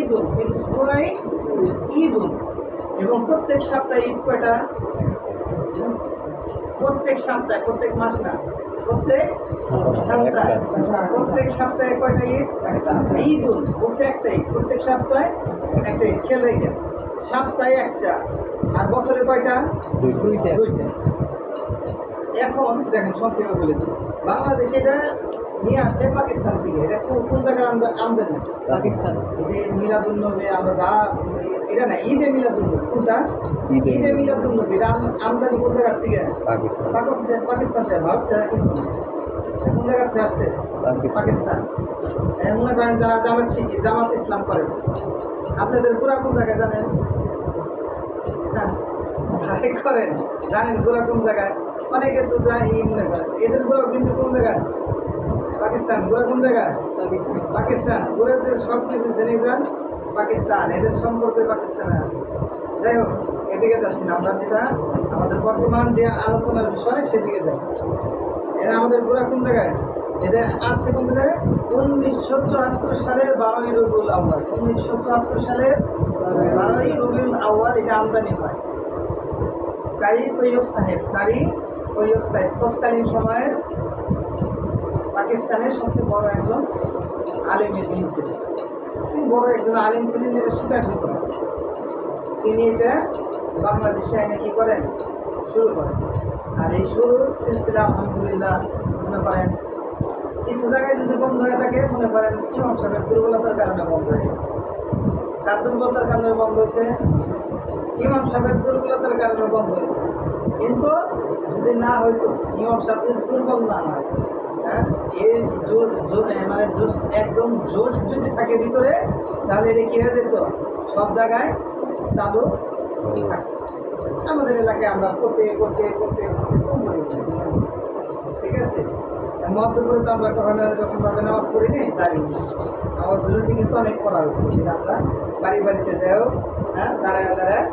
ঈদুন feel উসবুআই ঈদুন এবং প্রত্যেক সপ্তাহে ঈদ কয়টা? প্রত্যেক সপ্তাহে প্রত্যেক মাস না? প্রত্যেক সপ্তাহে। প্রত্যেক সপ্তাহে কয়টা ঈদ? ঈদুন বলছে একটা ঈদ। প্রত্যেক সপ্তাহে একটা ঈদ খেয়াল রাখেন সপ্তাহে একটা। আর বছরে কয়টা? দুইটা। দুইটা। এখন দেখেন সংক্ষেপে বলে দিই। বাংলাদেশ এটা নিয়ে আসে পাকিস্তান থেকে। এটা কোন কোন জায়গায় আমদা- আমদানি? পাকিস্তান। যে মিলাদুল নবী আমরা যা এটা না ঈদে মিলাদুল নবী কোনটা? ঈদে ঈদে মিলাদুল নবী এটা আমদানি কোন জায়গার থেকে? পাকিস্তান। পাকিস্তান পাকিস্তান থেকে ভারত থেকে কিন্তু। কোন জায়গার থেকে আসছে? পাকিস্তান। মনে করেন যারা জামাত শিখি জামাত ইসলাম করেন আপনাদের পুরা কোন জায়গায় জানেন? যারাই করেন জানেন পুরা কোন জায়গায়? অনেকে তো জানি মনে করেন এদের পুরো কিন্তু কোন জায়গায়? পাকিস্তান পুরো কোন জায়গায়? পাকিস্তান। পাকিস্তান পুরো যে সব কিছু জেনে যান পাকিস্তান এদের সম্পর্কে পাকিস্তানে আছে। যাই হোক এদিকে যাচ্ছি না আমরা যেটা আমাদের বর্তমান যে আলোচনার বিষয় সেদিকে যাই। এরা আমাদের পুরা কোন জায়গায়? এদের আসছে কোন জায়গায়? উনিশশো চুয়াত্তর সালের বারোই রবিউল আউ্বাল উনিশশো চুয়াত্তর সালের বারোই রবিউল আউ্বাল এটা আমদানি হয়। কারি তৈয়ব সাহেব কারি তৈয়ব সাহেব, তৎকালীন সময়ের পাকিস্তানের সবচেয়ে বড় একজন আলিমের দিন ছিলেন। তিনি বড় একজন আলিম ছিলেন এটা স্বীকার করতে তিনি এটা বাংলাদেশে এনে কী করেন? শুরু করেন। আর এই শুরুর সিলসিলা, আলহামদুলিল্লাহ, মনে করেন কিছু জায়গায় যদি বন্ধ হয়ে থাকে, মনে করেন ইমাম সাহেবের দুর্বলতার কারণে বন্ধ হয়ে গেছে। কার দুর্বলতার কারণে বন্ধ হয়েছে? ইমাম সাহেবের দুর্বলতার কারণে বন্ধ হয়েছে। কিন্তু যদি না হইতো, ইমাম সাহেব যদি দুর্বল না হয় হ্যাঁ মানে জোশ একদম জোশ যদি থাকে ভিতরে, তাহলে এটা কী হয়ে যেত? সব জায়গায় চালু থাকতো। আমাদের এলাকায় আমরা করতে করতে করতে করে। ঠিক আছে? মধ্যপুরে তো আমরা কখনো যখন ভাবে নামাজ পড়ি নি জানি নামাজ দুটো কিন্তু অনেক পড়া হয়েছে। আমরা বাড়ি বাড়িতে যাও হ্যাঁ দাঁড়ায় দাঁড়ায়